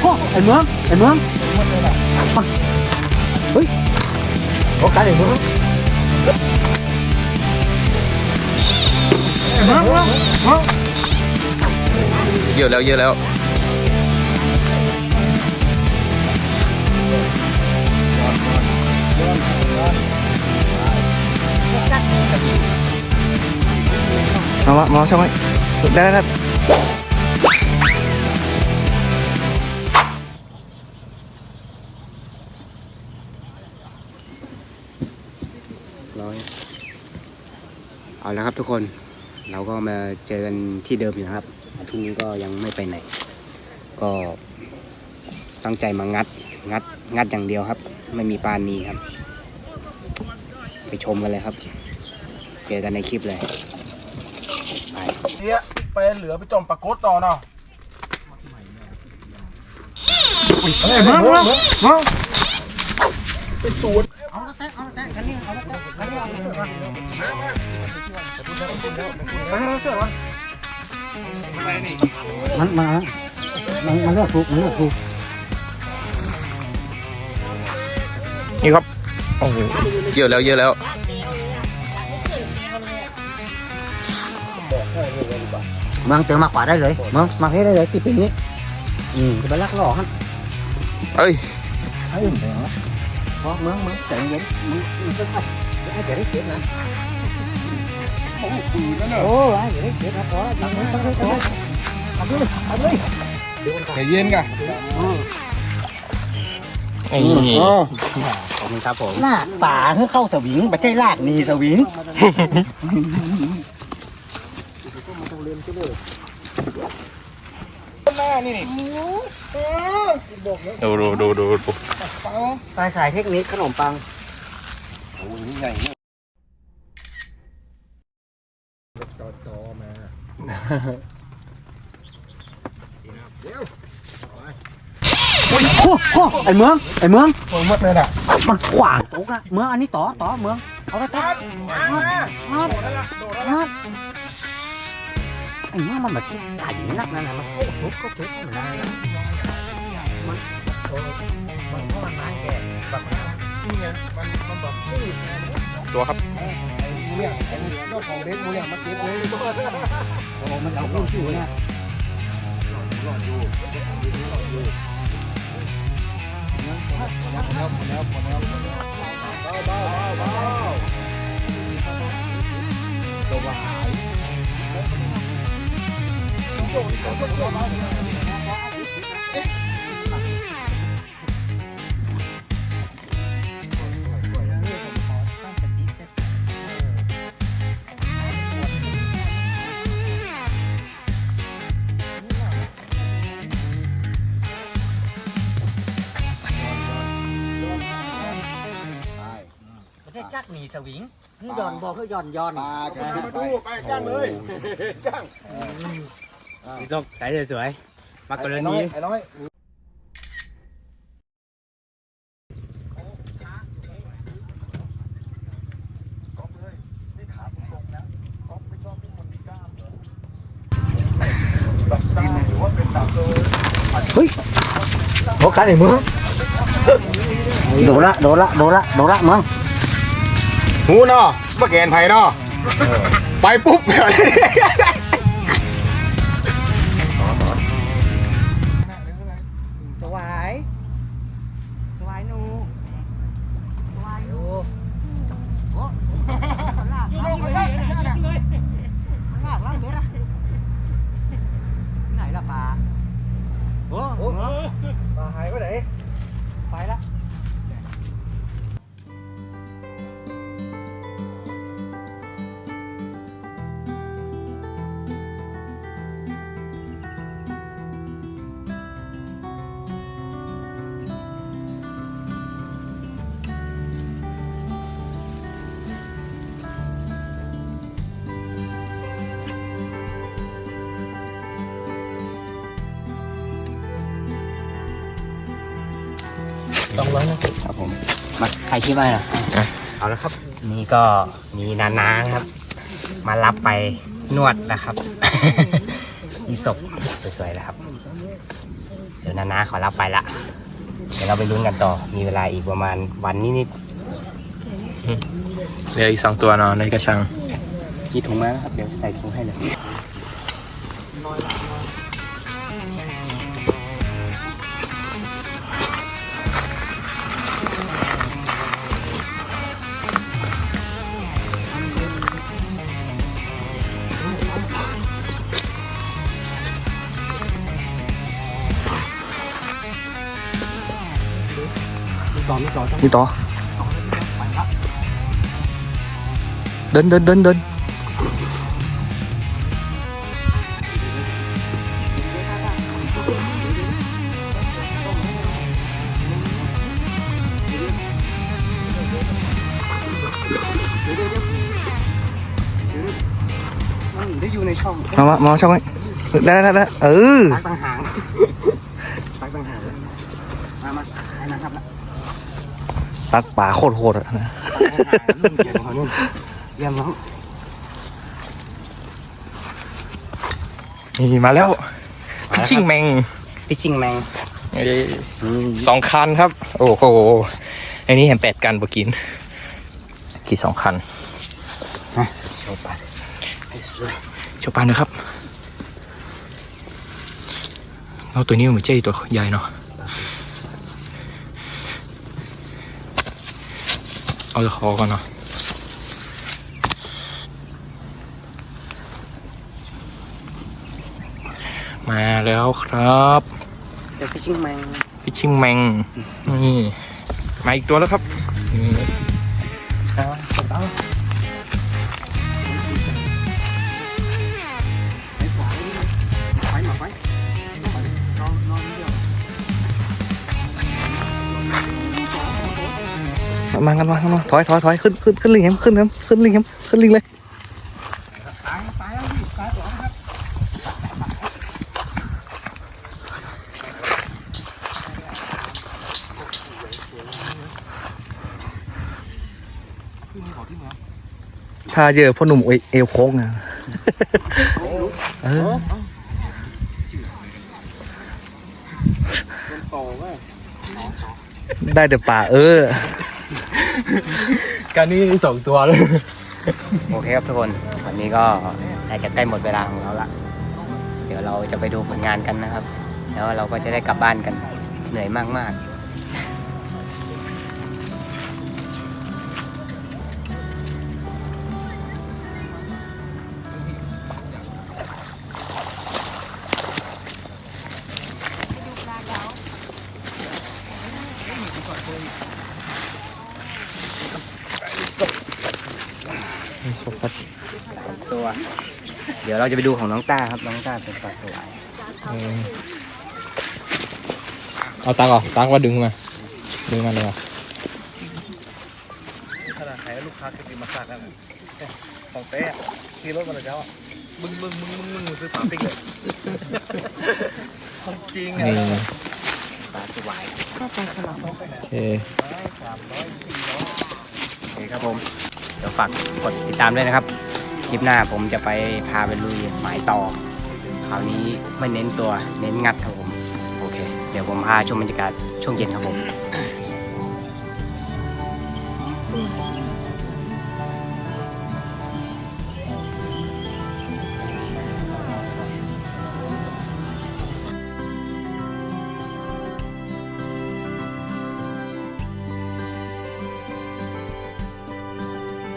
โหไอ้เมืองไอ้เมืองเฮ้ยโอ้การไอ้เมืองไอ้เมืองเมืองเมืองเยอะแล้วเยอะแล้วมามามาช่างไว้ได้ได้ไร้อย เอาแล้วครับทุกคน เราก็มาเจอกันที่เดิมอยู่นะครับอาทุกนี้ก็ยังไม่ไปไหน ก็ตั้งใจมางัด งัด งัดอย่างเดียวครับ ไม่มีปานนีครับ ไปชมกันเลยครับ เจอกันในคลิปเลย ไปเนี่ยไปเหลือไปจอมปรากฏต่อเนาะไอ้เมืองเมืองเมืองเป็นตูด เอาเสื้อก่อนไปให้เสือก่อนมันมามันมันเลือกถูกมันเลือกถูกนี่ครับ โอ้โห เยอะแล้วเยอะแล้วมืองเจอมากกว่าได้เลยมืองมาให้ได้เลยที่เป็นนี้ อืมจะไปลักหล่อฮะเอ้ยเฮ้ยเดี๋ยวเพราะมืองมืองใจเย็นมึงมึงจะไป ไอ้จะได้เก็บนะโอ้ไอ้จะได้เก็บนะพอแล้วมึงต้องเลยทำเลยทำเลยใจเย็นกันนี่ขอบคุณครับผมลากป่าเพื่อเข้าสวิงไม่ใช่ลากหนีสวิงหน้านี่นี่ดูดูดูดูดูปลายสายเทคนิคขนมปัง ไงรถจอจอมาโอ้ยโอ้โหไอ้เมืองไอ้เมืองโอ้ยหมดเลยน่ะมันขวางตรงอะเมืองอันนี้ต่อต่อเมืองเอาไปต่องัดงัดไอ้เมืองมันแบบไก่นักนั่นนะมันโคตรทุบก็ทุบไม่ได้นะมันมันมันไม้แก่แบบนั้มันมันแบบตื้อ ตัวครับไอ้เนี่ยเจ้าของเด็กมูเนี่ยมาเก็บเลยโอ้มันเอาลูกอยู่เนี่ยไม่ใช่ จักหนีสวิงนี่ย่อนบอกคือย้อนย้อนมาดูไปจ้างเลยจ้างพี่ส้มสายสวยๆมากรไอ้น้อณียไอ้น้อยเฮ้ยโอ้กันไอ้เมืองโดนละโดนละโดนละโดนละเมือง หูเนาะมาแกนไผ่เนาะไปปุ๊บเดี๋ยวนี้ส ครับผมมาใครคิดว่าน่ะเอาละครับ นี่ก็มีนานานะครับ มารับไปนวดนะครับยี่สกสวยๆแล้วครับ เดี๋ยวนานาขอรับไปละ เดี๋ยวเราไปลุ้นกันต่อ มีเวลาอีกประมาณวันนิดเหลืออีกสองตัวเนาะในกระชังๆมีถุงมาแล้วครับ เดี๋ยวใส่ถุงให้เลย นี่ต่อเดินเดินเดินเดินมันได้อยู่ในช่องมามามาช่องไว้ได้ได้ได้เออปักต่างหางปักต่างหางมามาให้มาครับละ ตักป่าโคตรโหดอะนะเยี่ยมเขานู่นเยี่ยมน้องนี่มาแล้วพิชชิ่งแมงพิชชิ่งแมงเอ้ยสองคันครับ โอ้โหอันนี้เห็นแปดกันบกิน กี่สองคันโชว์ปัดให้สวยโชว์ปานนะครับเอาตัวนี้เหมือนเจ้ตัวใหญ่เนาะ เอาตะคอก่อนเนาะมาแล้วครับเดี๋ยวพิชชิ่งแมงฟิชชิ่งแมงนี่มาอีกตัวแล้วครับนี่ มากันมากันมาถอยถอยถอยขึ้นขึ้นขึ้นลิงครับขึ้นครับขึ้นลิงครับขึ้นลิงเลยตายตายแล้วพี่ตายสองครับถ้าเจอพ่อหนุ่มเออวโค้งอะเออได้แต่ป่าเออ การนี้สองตัวเลย โอเคครับทุกคนวันนี้ก็น่าจะใกล้หมดเวลาของเราละ เดี๋ยวเราจะไปดูผลงานกันนะครับ แล้วเราก็จะได้กลับบ้านกันเหนื่อยมากๆ ตัว เดี๋ยวเราจะไปดูของน้องต้าครับ น้องต้าเป็นปลาสวายเอาตังค์เหรอตังค์ว่าดึงมา ดึงมาเลยเหรอขนาดใครลูกค้าจะกินมาสักแล้วของเต้ขี่รถมาเลยเจ้าบึ้งบึ้งบึ้งบึ้งบึ้งซื้อปลาปิ๊กเลยจริงนี่ปลาสวายโอเคโอเคครับผมเดี๋ยวฝากกดติดตามด้วยนะครับ คลิปหน้าผมจะไปพาไปลุยหมายต่อ คราวนี้ไม่เน้นตัวเน้นงัดครับผม โอเค เดี๋ยวผมพาชมบรรยากาศช่วงเย็นครับผม